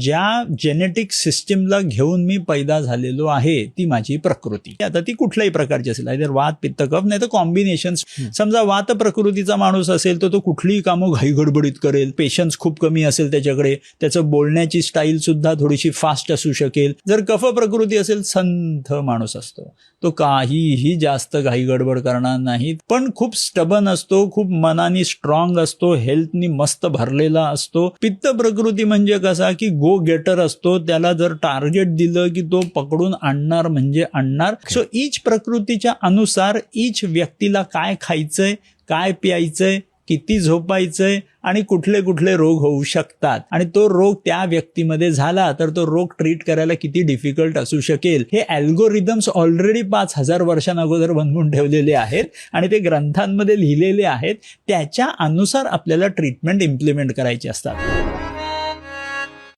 ज्या जेनेटिक सिस्टीमला घेऊन मी पैदा झालेलो आहे ती माझी प्रकृती. आता ती कुठल्याही प्रकारची असेल आयदर वात पित्त कफ नाही तर कॉम्बिनेशन समजा वात प्रकृतीचा माणूस असेल तर तो कुठलीही कामं घाईगडबडीत करेल. पेशन्स खूप कमी असेल त्याच्याकडे. त्याचं बोलण्याची स्टाईल सुद्धा थोडीशी फास्ट असू शकेल. जर कफ प्रकृती असेल संथ माणूस असतो. तो काहीही जास्त घाई गडबड करणार नाही पण खूप स्टबन असतो खूप मनाने स्ट्रॉंग असतो हेल्थनी मस्त भरलेला असतो. पित्त प्रकृती म्हणजे कसा की गो गेटर असतो त्याला जर टार्गेट दिलं की तो पकडून आणणार म्हणजे आणणार. सो इच प्रकृतीच्या अनुसार इच व्यक्तीला काय खायचंय काय प्यायचंय किती झोपायचंय आणि कुठले कुठले रोग होऊ शकतात. आणि तो रोग त्या व्यक्तीमध्ये झाला तर तो रोग ट्रीट करायला किती डिफिकल्ट असू शकेल. हे अल्गोरिदम्स ऑलरेडी पाच हजार वर्षांअगोदर बनवून ठेवलेले आहेत आणि ते ग्रंथांमध्ये लिहिलेले आहेत. त्याच्या अनुसार आपल्याला ट्रीटमेंट इम्प्लिमेंट करायचे असतात.